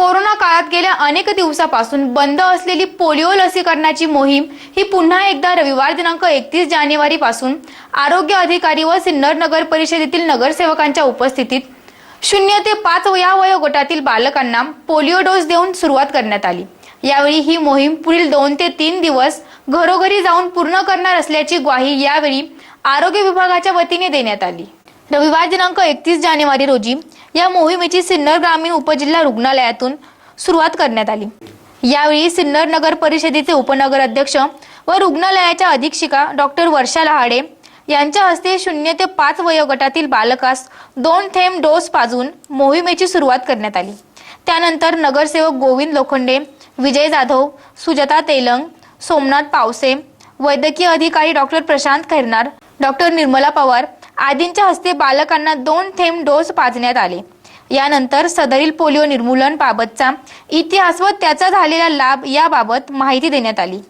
Corona काळात गेल्या अनेक दिवसापासून बंद असलेली पोलिओ लसीकरणाची मोहीम ही पुन्हा एकदा रविवार दिनांक एकतीस जानेवारी पासून आरोग्य अधिकारी व सिन्नर नगर परिषदेतील नगरसेवकांच्या उपस्थितीत शून्य ते पाच या वयोगटातील बालकांना पोलिओ डोस देऊन सुरुवात करण्यात आली. यावेळी ही मोहीम पुढील दोन ते तीन दिवस घरोघरी जाऊन पूर्ण करणार असल्याची ग्वाही यावेळी आरोग्य विभागाच्या वतीने देण्यात आली. रविवार दिनांक एकतीस जानेवारी रोजी या मोहिमेची सिन्नर ग्रामीण उपजिल्हा रुग्णालयातून सुरुवात करण्यात आली. यावेळी सिन्नर नगर परिषदेचे उपनगर अध्यक्ष व रुग्णालयाच्या अधीक्षिका डॉक्टर वर्षा लहाडे यांच्या हस्ते शून्य ते पाच वयोगटातील बालकास दोन थेंब डोस पाजून मोहिमेची सुरुवात करण्यात आली. त्यानंतर नगरसेवक गोविंद लोखंडे विजय जाधव सुजाता तेलंग सोमनाथ पावसे वैद्यकीय अधिकारी डॉक्टर प्रशांत खैरनार डॉक्टर निर्मला पवार आदींच्या हस्ते बालकांना दोन थेंब डोस पाजण्यात आले. यानंतर सदरील पोलिओ निर्मूलन बाबतचा इतिहास व त्याचा झालेला लाभ याबाबत माहिती देण्यात आली.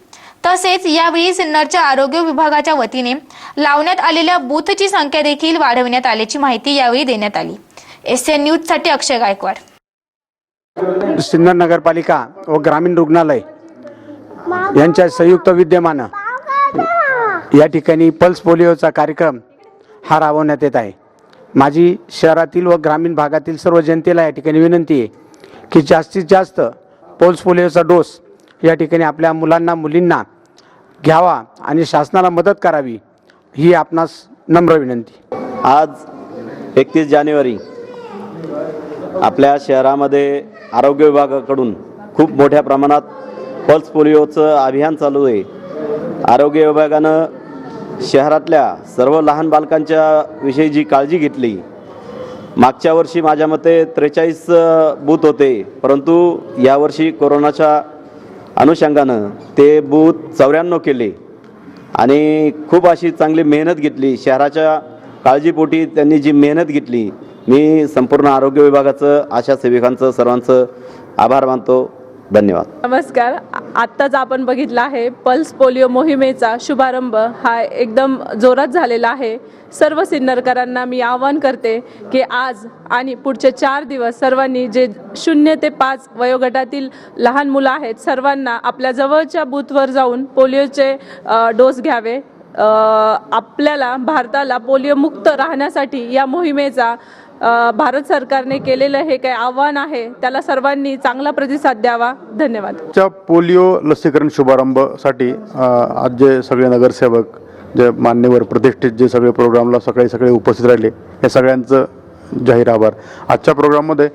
तसेच यावेळी सिन्नरच्या आरोग्य विभागाच्या वतीने लावण्यात आलेल्या बूथची संख्या देखील वाढवण्यात आल्याची माहिती यावेळी देण्यात आली. एस एन न्यूजसाठी अक्षय गायकवाड. सिन्नर नगरपालिका व ग्रामीण रुग्णालय यांच्या संयुक्त विद्यमानं या ठिकाणी पल्स पोलिओचा कार्यक्रम हा राबवण्यात येत आहे. माझी शहरातील व ग्रामीण भागातील सर्व जनतेला या ठिकाणी विनंती आहे की जास्तीत जास्त पल्स पोलिओचा डोस या ठिकाणी आपल्या मुलांना मुलींना घ्यावा आणि शासनाला मदत करावी ही आपणास नम्र विनंती. आज एकतीस जानेवारी आपल्या शहरामध्ये आरोग्य विभागाकडून खूप मोठ्या प्रमाणात पल्स पोलिओचं अभियान चालू आहे. आरोग्य विभागानं शहरातल्या सर्व लहान बालकांच्या विषयी जी काळजी घेतली मागच्या वर्षी माझ्या मते त्रेचाळीस बूथ होते परंतु यावर्षी कोरोनाच्या अनुषंगानं ते बूथ चौऱ्याण्णव केले. आणि खूप अशी चांगली मेहनत घेतली शहराच्या काळजीपोटी त्यांनी जी मेहनत घेतली मी संपूर्ण आरोग्य विभागाचं आशा सेविकांचं सर्वांचं आभार मानतो. धन्यवाद. नमस्कार. आत्ताच आपण बघितला आहे पल्स पोलिओ मोहिमेचा शुभारंभ हा एकदम जोरात झालेला आहे. सर्व सिन्नरकरांना मी आवाहन करते की आज आणि पुढचे चार दिवस सर्वांनी जे शून्य ते पाच वयोगटातील लहान मुलं आहेत सर्वांना आपल्या जवळच्या बूथवर जाऊन पोलिओचे डोस घ्यावे. आपल्याला भारताला पोलिओमुक्त राहण्यासाठी या मोहिमेचा भारत सरकारने केलेलं हे काही आव्हान आहे त्याला सर्वांनी चांगला प्रतिसाद द्यावा. धन्यवाद. च्या पोलिओ लसीकरण शुभारंभासाठी आज जे सगळे नगरसेवक जे मान्यवर प्रतिष्ठित जे सगळे प्रोग्रामला सकाळी सगळे उपस्थित राहिले या सगळ्यांचं जाहीर आभार. आजच्या प्रोग्राममध्ये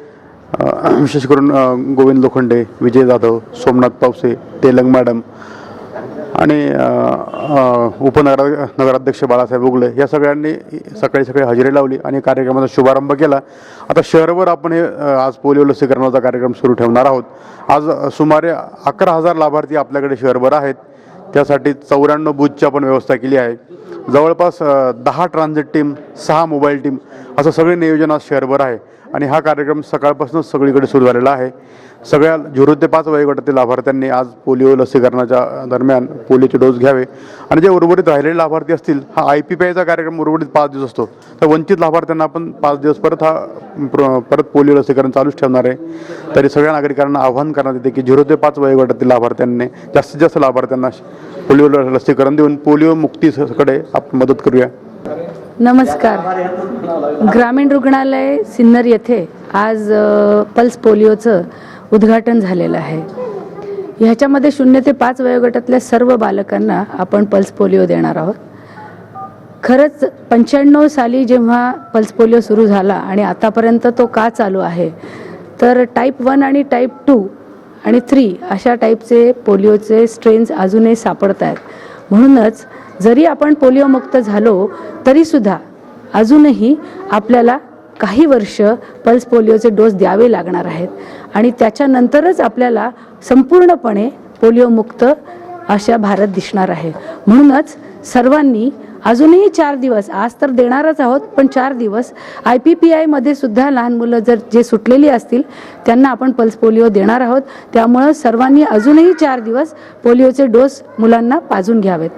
विशेष करून गोविंद लोखंडे विजय जाधव सोमनाथ पावसे तेलंग मॅडम आणि उपनगर नगराध्यक्ष बाळासाहेब उगले या सगळ्यांनी सकाळी सकाळी हजेरी लावली आणि कार्यक्रमाचा शुभारंभ केला. आता शहरभर आपण हे आज पोलिओ लसीकरणाचा कार्यक्रम सुरू ठेवणार आहोत. आज सुमारे अकरा हजार लाभार्थी आपल्याकडे शहरभर आहेत. त्यासाठी चौऱ्याण्णव बूथची आपण व्यवस्था केली आहे. जवळपास दहा ट्रान्झिट टीम सहा मोबाईल टीम असं सगळे नियोजन आज शहरभर आहे. आणि हा कार्यक्रम सकाळपासूनच सगळीकडे सुरू झालेला आहे. सगळ्या झिरो ते पाच वयोगटातील लाभार्थ्यांनी आज पोलिओ लसीकरणाच्या दरम्यान पोलिओचे डोस घ्यावे. आणि जे उर्वरित राहिलेले लाभार्थी असतील हा आय पी पी आयचा कार्यक्रम उर्वरित पाच दिवस असतो. तर वंचित लाभार्थ्यांना आपण पाच दिवस परत हा प्र- परत पोलिओ लसीकरण चालूच ठेवणार आहे. तरी सगळ्या नागरिकांना आव्हान करण्यात येते की झिरो ते पाच वयोगटातील लाभार्थ्यांनी जास्तीत जास्त लाभार्थ्यांना पोलिओ लसीकरण देऊन पोलिओ मुक्तीकडे आपण मदत करूया. नमस्कार. ग्रामीण रुग्णालय सिन्नर येथे आज पल्स पोलिओचं उद्घाटन झालेलं आहे. ह्याच्यामध्ये शून्य ते पाच वयोगटातल्या सर्व बालकांना आपण पल्स पोलिओ देणार आहोत. खरंच पंच्याण्णव साली जेव्हा पल्स पोलिओ सुरू झाला आणि आतापर्यंत तो का चालू आहे तर टाईप वन आणि टाईप टू आणि थ्री अशा टाईपचे पोलिओचे स्ट्रेन्स अजूनही सापडत आहेत म्हणूनच जरी आपण पोलिओमुक्त झालो तरीसुद्धा अजूनही आपल्याला काही वर्ष पल्स पोलिओचे डोस द्यावे लागणार आहेत. आणि त्याच्यानंतरच आपल्याला संपूर्णपणे पोलिओमुक्त अशा भारत दिसणार आहे. म्हणूनच सर्वांनी अजूनही चार दिवस आज तर देणारच आहोत पण चार दिवस आय पी पी आयमध्ये सुद्धा लहान मुलं जर जे सुटलेली असतील त्यांना आपण पल्स पोलिओ देणार आहोत. त्यामुळं सर्वांनी अजूनही चार दिवस पोलिओचे डोस मुलांना पाजून घ्यावेत.